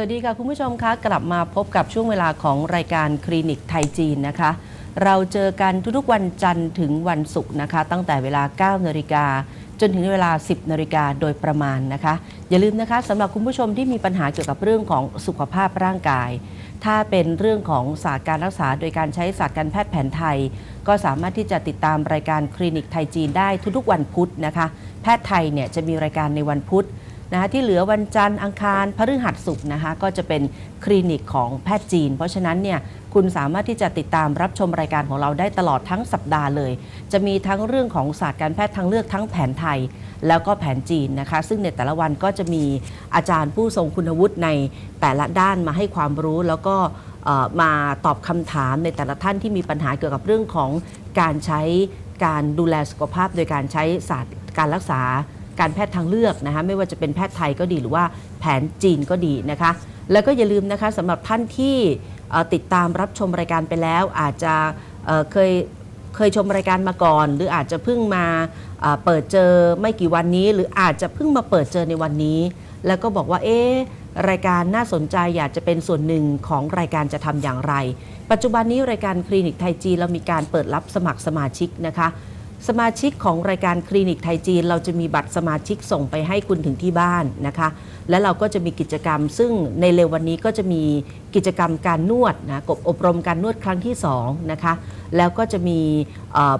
สวัสดีค่ะ คุณผู้ชมคะกลับมาพบกับช่วงเวลาของรายการคลินิกไทยจีนนะคะ เราเจอกันทุกๆวันจันทร์ถึงวันศุกร์นะคะ ตั้งแต่เวลา 9 นาฬิกาจนถึงเวลา 10 นาฬิกาโดยประมาณนะคะ อย่าลืมนะคะสำหรับคุณผู้ชมที่มีปัญหาเกี่ยวกับเรื่องของสุขภาพร่างกาย ถ้าเป็นเรื่องของศาสตร์การรักษาโดยการใช้ศาสตร์การแพทย์แผนไทย ก็สามารถที่จะติดตามรายการคลินิกไทยจีนได้ทุกๆวันพุธนะคะ แพทย์ไทยเนี่ยจะมีรายการในวันพุธ นะคะที่เหลือวันจันทร์อังคารพฤหัสศุกร์นะคะก็จะเป็นคลินิกของแพทย์จีน เพราะฉะนั้นเนี่ยคุณสามารถที่จะติดตามรับชมรายการของเราได้ตลอดทั้งสัปดาห์เลย จะมีทั้งเรื่องของศาสตร์การแพทย์ทางเลือกทั้งแผนไทย แล้วก็แผนจีนนะคะ ซึ่งในแต่ละวันก็จะมีอาจารย์ผู้ทรงคุณวุฒิในแต่ละด้านมาให้ความรู้แล้วก็มาตอบคำถามในแต่ละท่านที่มีปัญหาเกี่ยวกับเรื่องของการใช้การดูแลสุขภาพโดยการใช้ศาสตร์การรักษา การแพทย์ทางเลือกนะคะไม่ว่าจะเป็นแพทย์ไทยก็ดีหรือว่าแผนจีนก็ดีนะคะ แล้วก็อย่าลืมนะคะสำหรับท่านที่ติดตามรับชมรายการไปแล้ว อาจจะเเคยเคยชมรายการมาก่อน หรืออาจจะเพิ่งมาเปิดเจอไม่กี่วันนี้ หรืออาจจะเพิ่งมาเปิดเจอในวันนี้ แล้วก็บอกว่าเอ๊ะรายการน่าสนใจอยากจะเป็นส่วนหนึ่งของรายการจะทำอย่างไร ปัจจุบันนี้รายการคลินิกไทยจีนเรามีการเปิดรับสมัครสมาชิกนะคะ สมาชิกของรายการคลินิกไทยจีน เราจะมีบัตรสมาชิกส่งไปให้คุณถึงที่บ้านนะคะ และเราก็จะมีกิจกรรม ซึ่งในเร็ววันนี้ก็จะมีกิจกรรมการนวดนะกบอบรมการนวดครั้งที่2นะคะแล้วก็จะมี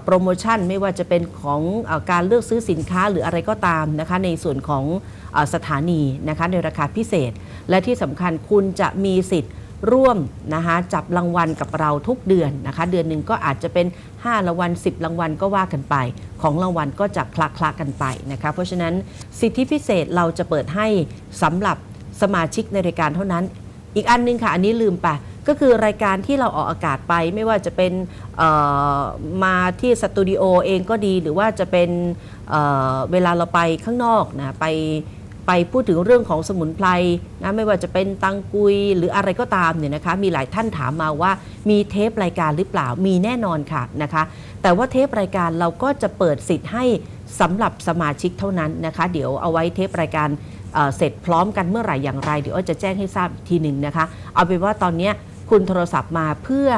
โปรโมชั่นไม่ว่าจะเป็นของอการเลือกซื้อสินค้าหรืออะไรก็ตามนะคะในส่วนของอสถานีนะคะในราคาพิเศษ และที่สำคัญคุณจะมีสิทธิ์ ร่วมนะคะจับรางวัลกับเราทุกเดือนนะคะ เดือนหนึ่งก็อาจจะเป็น 5 รางวัล 10 รางวัลก็ว่ากันไป ของรางวัลก็จะคละคละกันไปนะคะเพราะฉะนั้นสิทธิพิเศษเราจะเปิดให้สำหรับสมาชิกในรายการเท่านั้น อีกอันนึงค่ะ อันนี้ลืมไปก็คือรายการที่เราออกอากาศไปไม่ว่าจะเป็นมาที่สตูดิโอเองก็ดีหรือว่าจะเป็นเเวลาเราไปข้างนอกนะไป ไปพูดถึงเรื่องของสมุนไพรนะไม่ว่าจะเป็นตังกุยหรืออะไรก็ตามเนี่ยนะคะมีหลายท่านถามมาว่ามีเทปรายการหรือเปล่ามีแน่นอนค่ะนะคะแต่ว่าเทปรายการเราก็จะเปิดสิทธิ์ให้สำหรับสมาชิกเท่านั้นนะคะ เดี๋ยวเอาไว้เทปรายการเอ่อเสร็จพร้อมกันเมื่อไหร่อย่างไร เดี๋ยวจะแจ้งให้ทราบอีกทีหนึ่งนะคะ เอาเป็นว่าตอนนี้คุณโทรศัพท์มาเพื่อ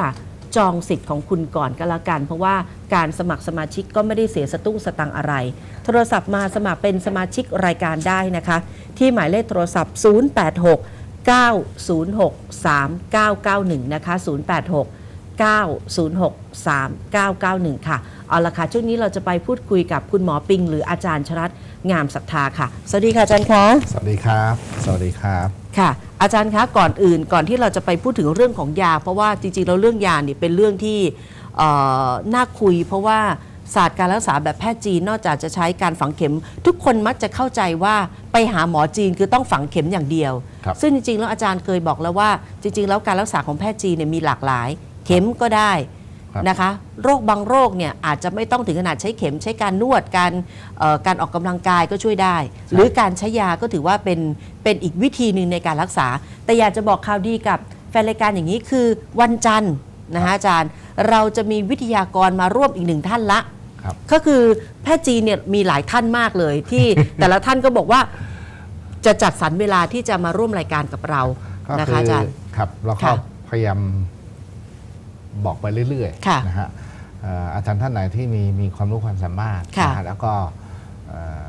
จองสิทธิ์ของคุณก่อนก็แล้วกัน เพราะว่าการสมัครสมาชิกก็ไม่ได้เสียสตุ้งสตังค์อะไร โทรศัพท์มาสมัครเป็นสมาชิกรายการได้นะคะ ที่หมายเลขโทรศัพท์ 086 906 3991 นะคะ 086 906 3991 ค่ะ เอาละค่ะ ช่วงนี้เราจะไปพูดคุยกับคุณหมอปิง หรืออาจารย์ชรัตน์งามศรัทธาค่ะ สวัสดีค่ะอาจารย์คะ สวัสดีครับ สวัสดีครับ ค่ะ อาจารย์คะก่อนอื่นก่อนที่เราจะไปพูดถึงเรื่องของยา เพราะว่าจริงๆแล้วเรื่องยาเนี่ยเป็นเรื่องที่เอ่อน่าคุย เพราะว่าศาสตร์การรักษาแบบแพทย์จีนนอกจากจะใช้การฝังเข็ม ทุกคนมักจะเข้าใจว่าไปหาหมอจีนคือต้องฝังเข็มอย่างเดียวครับซึ่งจริงๆแล้วอาจารย์เคยบอกแล้วว่า จริง ๆ แล้วการรักษาของแพทย์จีนเนี่ยมีหลากหลาย เข็มก็ได้ครับ นะคะ โรคบางโรคเนี่ยอาจจะไม่ต้องถึงขนาดใช้เข็มใช้การนวดการเอ่อการออกกำลังกายก็ช่วยได้ หรือการใช้ยาก็ถือว่าเป็นเป็นอีกวิธีหนึ่งในการรักษา แต่อยากจะบอกข่าวดีกับแฟนรายการอย่างนี้คือวันจันทร์นะคะอาจารย์เราจะมีวิทยากรมาร่วมอีกหนึ่งท่านละครับก็คือแพทย์จีนเนี่ยมีหลายท่านมากเลยที่แต่ละท่านก็บอกว่าจะจัดสรรเวลาที่จะมาร่วมรายการกับเราก็นะคืคะอาจารย์ครับเราก็ค่ะพยายาม บอกไปเรื่อยค่ะๆนะฮะเอ่ออาจารย์ท่านไหนที่มีมีความรู้ความสามารถค่ะนะฮะแล้วก็เอ่อ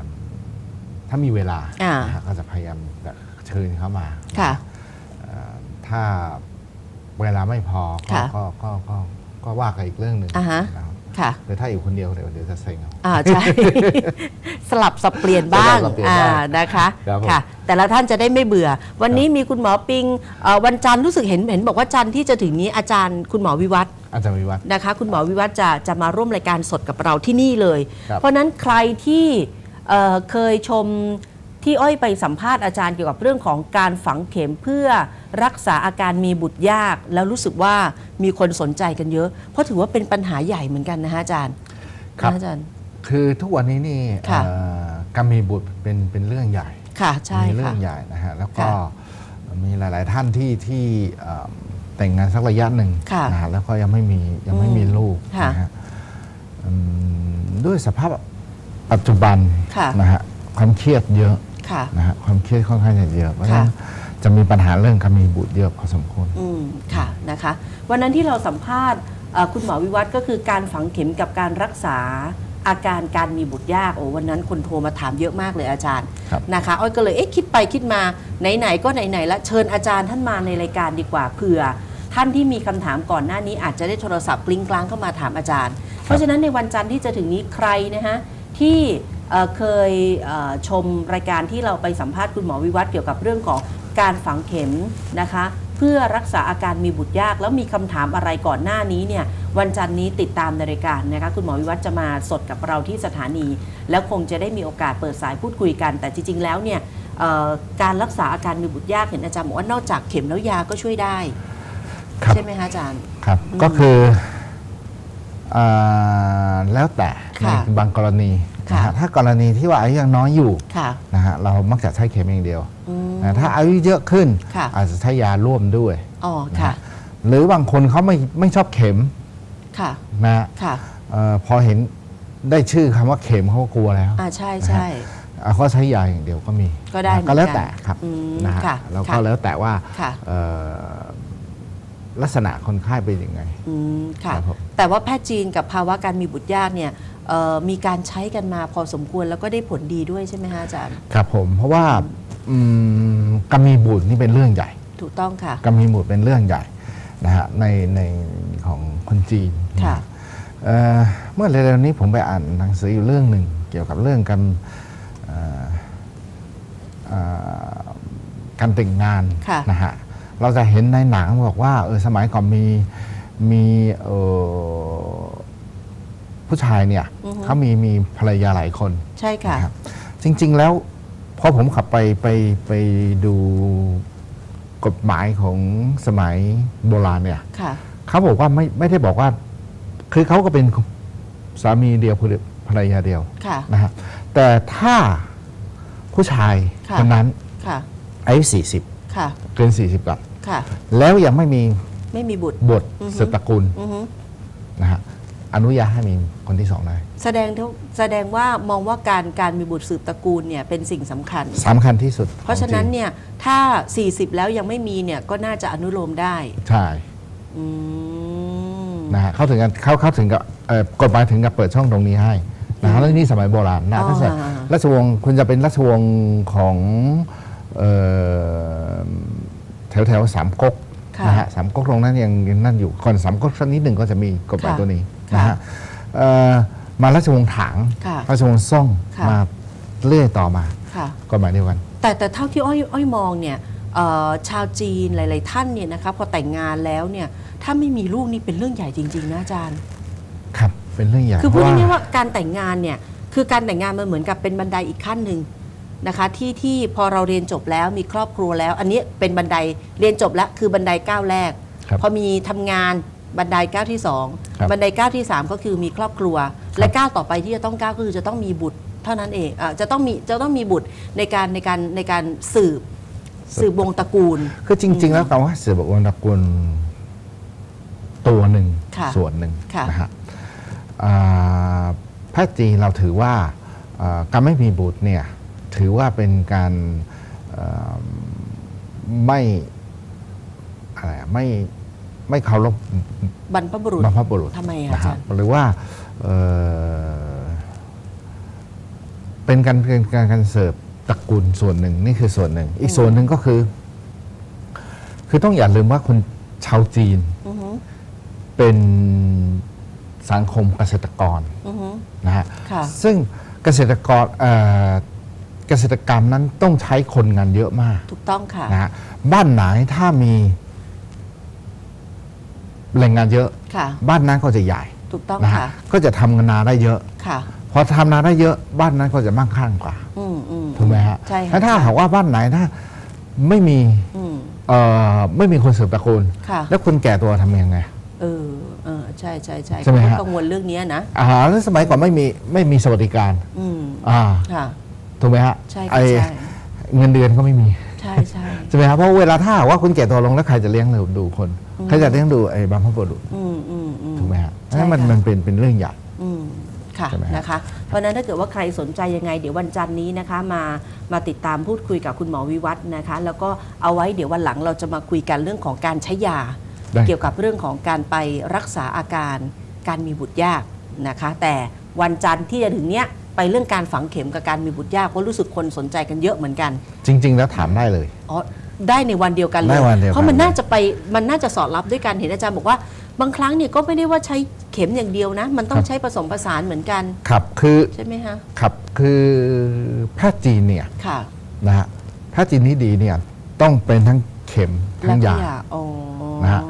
ถ้ามีเวลาอ่านะฮะก็จะพยายามแบบเชิญเข้ามา ค่ะ เอ่อถ้าเวลาไม่พอก็ค่ะก็ก็ก็ก็ว่ากันอีกเรื่องหนึ่งอ่าฮะ นะครับ ค่ะหรือถ้าอยู่คนเดียวเดี๋ยวเดี๋ยวจะเซ็งเอาอ่าใช่ สลับสับเปลี่ยนบ้างสลับสับเปลี่ยนอ่าบ้างนะคะครับผม ค่ะ แต่ละท่านจะได้ไม่เบื่อ วันนี้มีคุณหมอปิงเอ่อวันจันทร์รู้สึกเห็นเห็นบอกว่าจันทร์ที่จะถึงนี้อาจารย์คุณหมอวิวัฒน์อาจารย์วิวัฒน์ นะคะ คุณหมอวิวัฒน์จะจะมาร่วมรายการสดกับเราที่นี่เลย ครับ เพราะฉะนั้นใครที่เอ่อเคยชมที่อ้อยไปสัมภาษณ์อาจารย์เกี่ยวกับเรื่องของการฝังเข็มเพื่อ รักษาอาการมีบุตรยากแล้วรู้สึกว่ามีคนสนใจกันเยอะ เพราะถือว่าเป็นปัญหาใหญ่เหมือนกันนะฮะอาจารย์ครับนะอาจารย์ คือทุกวันนี้นี่ค่ะเอ่อการมีบุตรเป็นเป็นเรื่องใหญ่ค่ะใช่มีเรื่ค่ะองใหญ่นะฮะแล้วก็ค่ะมีหลาย ๆ ท่านที่ที่เอ่อแต่งงานสักระยะหนึ่งค่ะนะฮะแล้วก็ยังไม่มียังไม่มีลูกค่ะนะฮะอืมด้วยสภาพปัจจุบันค่ะนะฮะความเครียดเยอะค่ะนะฮะความเครียดค่อนข้างจะเยอะเพราะฉะนั้น จะมีปัญหาเรื่องการมีบุตรเยอะพอสมควรอืมค่ะนะคะ วันนั้นที่เราสัมภาษณ์เอ่อคุณหมอวิวัฒน์ก็คือการฝังเข็มกับการรักษาอาการการมีบุตรยากโอ้วันนั้นคนโทรมาถามเยอะมากเลยอาจารย์ครับ นะคะอ้อยก็เลยเอ๊ะคิดไปคิดมาไหนๆก็ไหนๆละเชิญอาจารย์ท่านมาในรายการดีกว่าเผื่อ ท่านที่มีคำถามก่อนหน้านี้อาจจะได้โทรศัพท์กลิ้งกลางเข้ามาถามอาจารย์ เพราะฉะนั้นในวันจันทร์ที่จะถึงนี้ใครนะฮะที่เอ่อเคยเอ่อชมรายการที่เราไปสัมภาษณ์คุณหมอวิวัฒน์เกี่ยวกับเรื่องของ การฝังเข็มนะคะ เพื่อรักษาอาการมีบุตรยาก แล้วมีคำถามอะไรก่อนหน้านี้เนี่ยวันจันทร์นี้ติดตามในรายการนะคะคุณหมอวิวัฒน์จะมาสดกับเราที่สถานี แล้วคงจะได้มีโอกาสเปิดสายพูดคุยกัน แต่จริง ๆ แล้วเนี่ยเอ่อการรักษาอาการมีบุตรยากเห็นอาจารย์บอกว่านอกจากเข็มแล้วยาก็ช่วยได้ครับใช่ไหมคะอาจารย์ครับอืมก็คืออ่าแล้วแต่ในค่ะบางกรณีนะค่ะฮะถ้ากรณีที่ว่าอายุยังน้อยอยู่ค่ะนะฮะเรามักจะใช้เข็มอย่างเดียวอืม นะถ้าอายุเยอะขึ้น ค่ะ อาจจะใช้ยาร่วมด้วย อ๋อนะค่ะฮะหรือบางคนเขาไม่ไม่ชอบเข็มค่ะ นะฮะค่ะเอ่อพอเห็นได้ชื่อคำว่าเข็มเขาก็กลัวแล้ว อ่าใช่ใช่ อะเขาใช้ยาอย่างเดียวก็มีก็ได้นะก็แล้วเหมือนกันแต่ครับอืมนะฮะค่ะแล้วก็ค่ะแล้วแต่ว่าค่ะ เอ่อ ลักษณะคนไข้เป็นยังไง อืมค่ะ ครับผม แต่ว่าแพทย์จีนกับภาวะการมีบุตรยากเนี่ยเอ่อมีการใช้กันมาพอสมควรแล้วก็ได้ผลดีด้วยใช่ไหมฮะอาจารย์ครับผม เพราะว่าอืมการมีบุตรนี่เป็นเรื่องใหญ่ ถูกต้องค่ะ การมีบุตรเป็นเรื่องใหญ่นะฮะในในของคนจีนค่ะ เอ่อเมื่อเร็วๆนี้ผมไปอ่านหนังสืออยู่เรื่องหนึ่งเกี่ยวกับเรื่องการเอ่อเอ่อการแต่งงานค่ะ นะฮะ เราจะเห็นในหนังบอกว่าเออสมัยก่อนมีมีเอ่อผู้ชายเนี่ยอือฮึ เขามีมีภรรยาหลายคนใช่ค่ะ นะครับจริง ๆ แล้วพอผมขับไปไปไปดูกฎหมายของสมัยโบราณเนี่ย ค่ะ เขาบอกว่าไม่ไม่ได้บอกว่า คือเขาก็เป็นสามีเดียวภรรยาเดียวค่ะ นะฮะแต่ถ้าผู้ชายค่ะ คนนั้นค่ะ อายุสี่สิบค่ะ เกินสี่สิบก่อน ค่ะ แล้วยังไม่มีไม่มีบุตรบทอือฮึ สืบตระกูลอือฮึนะฮะอนุญาตให้มีคนที่สองได้แสดงเท่าแสดงว่ามองว่าการการมีบุตรสืบตระกูลเนี่ยเป็นสิ่งสำคัญ สำคัญที่สุดเพราะฉะนั้นของจเนี่ยถ้า 40 แล้วยังไม่มีเนี่ยก็น่าจะอนุโลมได้ริงใช่อืมนะฮะเขาถึงกับเขาเขาถึงกับเอ่อกฎหมายถึงกับเปิดช่องตรงนี้ให้นะฮะแล้วนี่สมัยโบราณนะอ๋อถ้าเกิดฮะราชวงศ์คุณจะเป็นราชวงศ์ของเอ่อ แถวแถวสามก๊กค่ะนะฮะสามก๊กตรงนั้นยังยังนั่นอยู่ก่อนสามก๊กสักนิดหนึ่งก็จะมีกฎหมายค่ะตัวนี้ค่ะนะฮะเอ่อมาราชวงศ์ถางค่ะราชวงศ์ซ่งค่ะ มาเรื่อยต่อมาค่ะ กฎหมายเดียวกัน แต่แต่เท่าที่อ้อยอ้อยมองเนี่ยเอ่อชาวจีนหลาย ๆ ท่านเนี่ยนะคะพอแต่งงานแล้วเนี่ยถ้าไม่มีลูกนี่เป็นเรื่องใหญ่จริง ๆ นะอาจารย์ ครับ เป็นเรื่องใหญ่คือพูดเพระง่ายๆว่าการแต่งงานเนี่ยคือการแต่งงานมันเหมือนกับเป็นบันไดอีกขั้นหนึ่ง นะคะที่ที่พอเราเรียนจบแล้วมีครอบครัวแล้ว อันนี้เป็นบันไดเรียนจบแล้วคือบันไดก้าวแรก ครับพอมีทำงานบันไดก้าวที่สองครับบันไดก้าวที่สามก็คือมีครอบครัว และก้าวต่อไปที่จะต้องก้าวก็คือจะต้องมีบุตรเท่านั้นเองอะจะต้องมีจะต้องมีบุตรในการในการในการสืบสืบวงศ์ตระกูล คือจริง ๆ แล้วคำว่าเสือบอกวันตระกูลตัวหนึ่งค่ะส่วนหนึ่งค่ะ นะฮะอ่าแพทย์จีนเราถือว่าอ่าการไม่มีบุตรเนี่ย ถือว่าเป็นการเอ่อไม่อะไรอะไม่ไม่เคารพบรรพบุรุษบรรพบุรุษทำไมอะนะอาคจารับรย์หรือว่าเอ่อเป็นการเป็นการการเสิร์ฟตระกูลส่วนหนึ่งนี่คือส่วนหนึ่ง อีกส่วนหนึ่งก็คือ คือต้องอย่าลืมว่าคนชาวจีนอือฮึเป็นสังคมเกษตรกรอือฮึนะฮะค่ะซึ่งเกษตรกร เอ่อเกษตรกรรมนั้นต้องใช้คนงานเยอะมากถูกต้องค่ะ นะฮะบ้านไหนถ้ามีแรงงานเยอะ ค่ะ บ้านนั้นก็จะใหญ่ถูกต้องนะฮะค่ะ ก็จะทำนาได้เยอะ ค่ะ พอทำนาได้เยอะบ้านนั้นก็จะมั่งคั่งกว่าอืมอืม ถูกไหมฮะใช่ค่ะ แล้วถ้าใช่หากว่าบ้านไหนถ้าไม่มีอืม เอ่อไม่มีคนสืบตระกูลค่ะ แล้วคนแก่ตัวทำยังไง เออเออใช่ใช่ใช่ใช่ไหมเขาฮะกังวลเรื่องเนี้ยนะอ่าแล้วสมัยก่อนไม่มีไม่มีสวัสดิการอืม อ่า ค่ะ ถูกไหมฮะใช่ไอ้ค่ะใช่ เงินเดือนก็ไม่มีใช่ใช่ ใช่ไหมครับเพราะเวลาถ้าหากว่าคุณแก่ตัวลงแล้วใครจะเลี้ยงดูดูคนใครจะเลี้ยงดูไอ้บรรพบุรุษอืมอืมอืมถูกไหมฮะใช่นั่นมันค่ะมันเป็นเป็นเรื่องใหญ่ อืมค่ะค่ะใช่ไหมฮะ นะคะ เพราะฉะนั้นถ้าเกิดว่าใครสนใจยังไง เดี๋ยววันจันทร์นี้นะคะมามาติดตามพูดคุยกับคุณหมอวิวัฒน์นะคะ แล้วก็เอาไว้เดี๋ยววันหลังเราจะมาคุยกันเรื่องของการใช้ยา ได้ เกี่ยวกับเรื่องของการไปรักษาอาการการมีบุตรยากนะคะ แต่วันจันทร์ที่จะถึงเนี้ย ไปเรื่องการฝังเข็มกับการมีบุตรยากเพราะรู้สึกคนสนใจกันเยอะเหมือนกัน จริง ๆ แล้วถามได้เลยอ๋อได้ในวันเดียวกันเลได้ยวันเดียวกัน เพราะมันน่าจะไปมันน่าจะสอดรับด้วยกันเห็นอาจารย์บอกว่า บางครั้งเนี่ยก็ไม่ได้ว่าใช้เข็มอย่างเดียวนะ มันต้องใช้ผสมผสานเหมือนกันครับคือใช่ไหมฮะครับคือแพทย์จีนเนี่ยค่ะนะฮะแพทย์จีนที่ดีเนี่ยต้องเป็นทั้งเข็มแล้ทั้วงก็ยายาอ๋อนะฮะ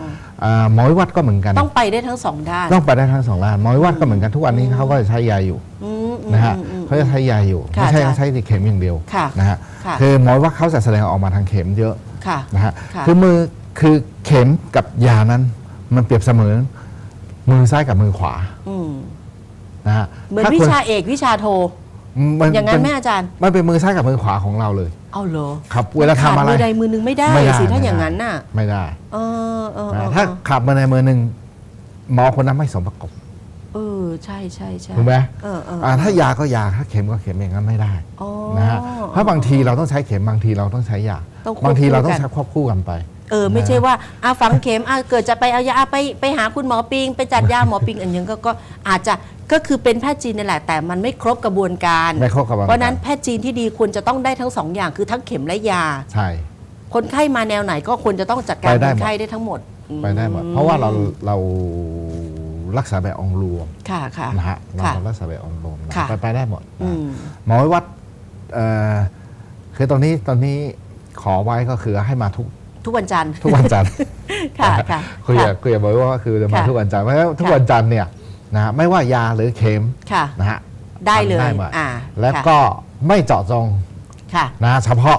อ่าหมอวิวัดก็เหมือนกัน ต้องไปได้ทั้งสองด้าน ต้องไปได้ทั้งสองด้านหมอวิวัดก็เหมือนกันทุกวันนี้เขาก็จะใช้ยาอยู่ อืมอืม นะฮะอืมอืมเขาจะใช้ยาอยู่ค่ะไม่ใช่อาจารย์ใช้แต่เข็มอย่างเดียวค่ะนะฮะค่ะคือหมอวิวัดเขาจะแสดงออกมาทางเข็มเยอะค่ะนะฮะค่ะคือมือคือเข็มกับยานั้น มันเปรียบเสมือนมือซ้ายกับมือขวาอืมนะฮะเหมือนถ้วิคนชาเอกวิชาโทมันอย่างนั้นเป็ไหมอาจารย์ มันเป็นมือซ้ายกับมือขวาของเราเลย เอาเหรอครับเวลาทำอะไรขาดมือใดมือหนึงไม่ได้ไม่ได้สิถ้าไม่ได้อย่างนั้นน่ะ ไม่ได้ เออเออเอนะอถ้าขับมาในมือหนึ่งหมอคนนั้นไม่สมประกบ เออใช่ใช่ใช่ถูกไหมเออเอออ่าถ้ายาก็ยาถ้าเข็มก็เข็มอย่างนั้นไม่ได้อ๋อ นะฮะเพราะบางทีเราต้องใช้เข็มบางทีเราต้องใช้ยาต้องควบคู่บางทีเราต้องกัน ใช้ควบคู่กันไป เออ ไม่ใช่ว่าอาฝังเข็มอาเกิดจะไปเอายาอะไปไปหาคุณหมอปิง ไปจัดยาหมอปิงอันยังก็ก็อาจจะก็คือเป็นแพทย์จีนนี่แหละแต่มันไม่ครบกระบวนการ ไม่ครบกระบวนการ เพราะฉะนั้นแพทย์จีนที่ดีควรจะต้องได้ทั้งสองอย่างคือทั้งเข็มและยา ใช่ คนไข้มาแนวไหนก็ควรจะต้องจัดการไปได้คนหมดไข้ได้ทั้งหมดไปได้หมดเพราะว่าเราเรา รักษาแบบองค์รวมค่ะค่ะนะฮะเราค่ะรักษาแบบองค์รวมนะค่ะไปไปได้หมดอืนะมหมอวัดเอ่อคือตอนนี้ตอนนี้ขอไว้ก็คือให้มาทุกทุกวันจันทร์ทุกวันจันทร์ค่ะค่ะคุยค่ะกับคุยกับหมอว่าคือจะมาค่ะทุกวันจันทร์เพราะฉะนั้นทุกค่ะวันจันทร์เนี่ยนะฮะไม่ว่ายาหรือเข็มค่ะนะฮะได้เลยทำหมดอ่าแล้วค่ะก็ไม่เจาะจงค่ะนะเฉพาะ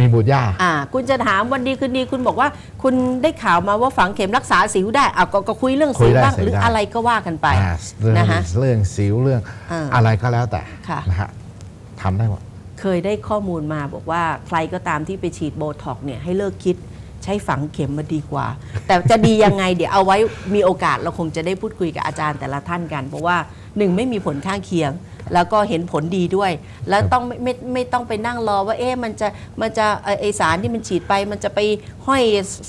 มีบุตรยาอ่าคุณจะถามวันดีคืนดีคุณบอกว่า คุณได้ข่าวมาว่าฝังเข็มรักษาสิวได้อะก็ก็คุยเรื่องคุสิยวได้บ้างสิวหรือได้อะไรก็ว่ากันไปอ่าเรื่องนะคะเรื่องสิวเรื่องอ่าอะไรก็แล้วแต่ค่ะ นะฮะทำได้หมด เคยได้ข้อมูลมาบอกว่าใครก็ตามที่ไปฉีดโบท็อกซ์เนี่ยให้เลิกคิดใช้ฝังเข็มมาดีกว่า แต่จะดียังไงเดี๋ยวเอาไว้มีโอกาสเราคงจะได้พูดคุยกับอาจารย์แต่ละท่านกัน เพราะว่าหนึ่งไม่มีผลข้างเคียง แล้วก็เห็นผลดีด้วย แล้วต้องไม่ไม่ไม่ต้องไปนั่งรอว่าเอ๊ะมันจะมันจะเอ่อไอสารที่มันฉีดไป มันจะไปห้อย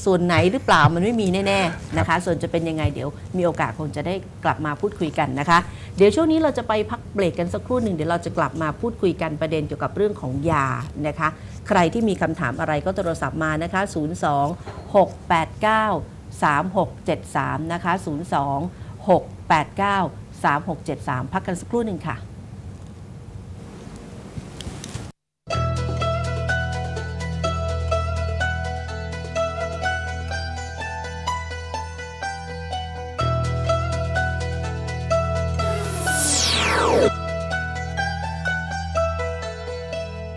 ส่วนไหนหรือเปล่ามันไม่มีแน่ๆนะคะ ส่วนจะเป็นยังไงเดี๋ยวมีโอกาสคงจะได้กลับมาพูดคุยกันนะคะ เดี๋ยวช่วงนี้เราจะไปพักเบรกกันสักครู่หนึ่งเดี๋ยวเราจะกลับมาพูดคุยกันประเด็นเกี่ยวกับเรื่องของยานะคะ ใครที่มีคำถามอะไรก็โทรศัพท์มานะคะ 02 689 3673 นะคะ 02 689 3673 พักกันสักครู่หนึ่งค่ะ